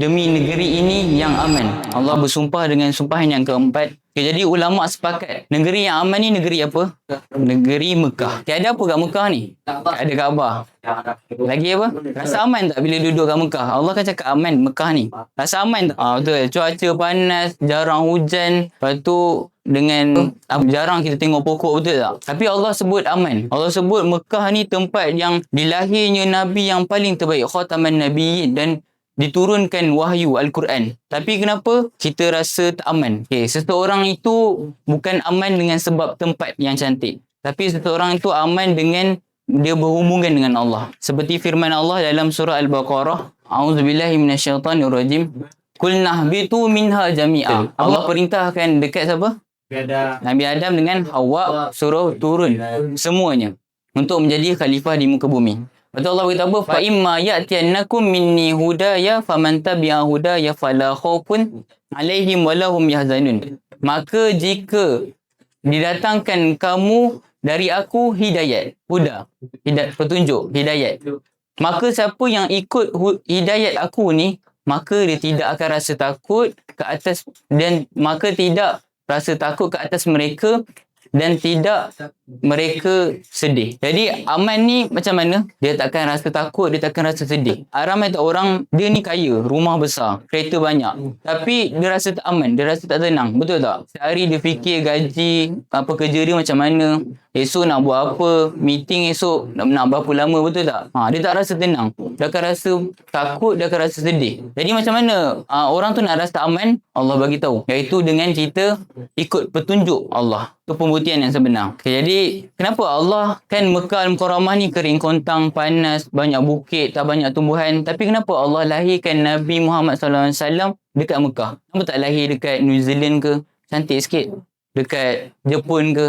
demi negeri ini yang aman. Allah bersumpah dengan sumpahan yang keempat. Jadi ulama sepakat negeri yang aman ni negeri apa? Negeri Mekah. Tiada apa kat Mekah ni? Ada Kaabah. Lagi apa? Rasa aman tak bila duduk kat Mekah? Allah kan cakap aman Mekah ni. Rasa aman tak? Ah betul. Cuaca panas, jarang hujan. Lepas tu dengan jarang kita tengok pokok betul tak? Tapi Allah sebut aman. Allah sebut Mekah ni tempat yang dilahirnya Nabi yang paling terbaik. Khataman Nabiyyin dan diturunkan wahyu Al-Quran. Tapi kenapa kita rasa tak aman? Okay, seseorang itu bukan aman dengan sebab tempat yang cantik. Tapi seseorang itu aman dengan dia berhubungan dengan Allah. Seperti firman Allah dalam surah Al-Baqarah. A'udzubillahi minasyaitanirrajim. Kul nahbitu minha jami'a. Allah perintahkan dekat siapa? Nabi Adam dengan Hawa suruh turun semuanya untuk menjadi khalifah di muka bumi. Betul Allah beritahu apa? Fa imma ya'tiyannakum minni hudaya faman tabi'a hudaya fala khaufun alaihim walahum yahzanun. Maka jika didatangkan kamu dari aku hidayat, huda, hidayat petunjuk, hidayat. Maka siapa yang ikut hidayat aku ni, maka dia tidak akan rasa takut ke atas dan maka tidak rasa takut ke atas mereka dan tidak mereka sedih. Jadi aman ni macam mana? Dia takkan rasa takut, dia takkan rasa sedih. Ramai tak orang, dia ni kaya, rumah besar, kereta banyak. Tapi dia rasa tak aman, dia rasa tak tenang. Betul tak? Sehari dia fikir gaji, apa kerja dia macam mana. Esok nak buat apa, meeting esok nak, nak berapa lama, betul tak? Ha, dia tak rasa tenang. Dia akan rasa takut, dia akan rasa sedih. Jadi macam mana ha, orang tu nak rasa aman? Allah bagi tahu. Iaitu dengan kita ikut petunjuk Allah. Itu pembuktian yang sebenar. Okay, jadi kenapa Allah kan Mekah Al-Mukarramah ni kering kontang, panas, banyak bukit, tak banyak tumbuhan. Tapi kenapa Allah lahirkan Nabi Muhammad SAW dekat Mekah? Kenapa tak lahir dekat New Zealand ke? Cantik sikit. Dekat Jepun ke?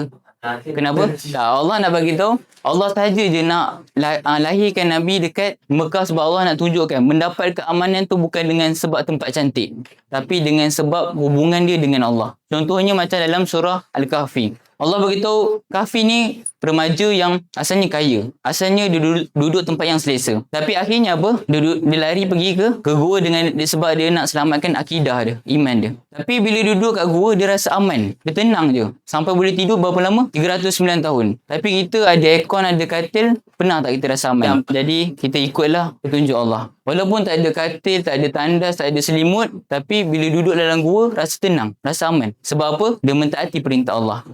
Kenapa? Tak, Allah nak bagi tahu Allah sahaja je nak lah, uh, lahirkan Nabi dekat Mekah sebab Allah nak tunjukkan mendapat keamanan tu bukan dengan sebab tempat cantik tapi dengan sebab hubungan dia dengan Allah. Contohnya macam dalam surah Al-Kahfi. Allah beritahu Kahfi ni remaja yang asalnya kaya. Asalnya dia duduk, duduk tempat yang selesa. Tapi akhirnya apa? Dia, duduk, dia lari pergi ke ke gua dengan sebab dia nak selamatkan akidah dia, iman dia. Tapi bila duduk kat gua dia rasa aman. Dia tenang je. Sampai boleh tidur berapa lama? 309 tahun. Tapi kita ada aircon, ada katil, pernah tak kita rasa aman? Jadi kita ikutlah petunjuk Allah. Walaupun tak ada katil, tak ada tandas, tak ada selimut, tapi bila duduk dalam gua rasa tenang, rasa aman. Sebab apa? Dia mentaati perintah Allah.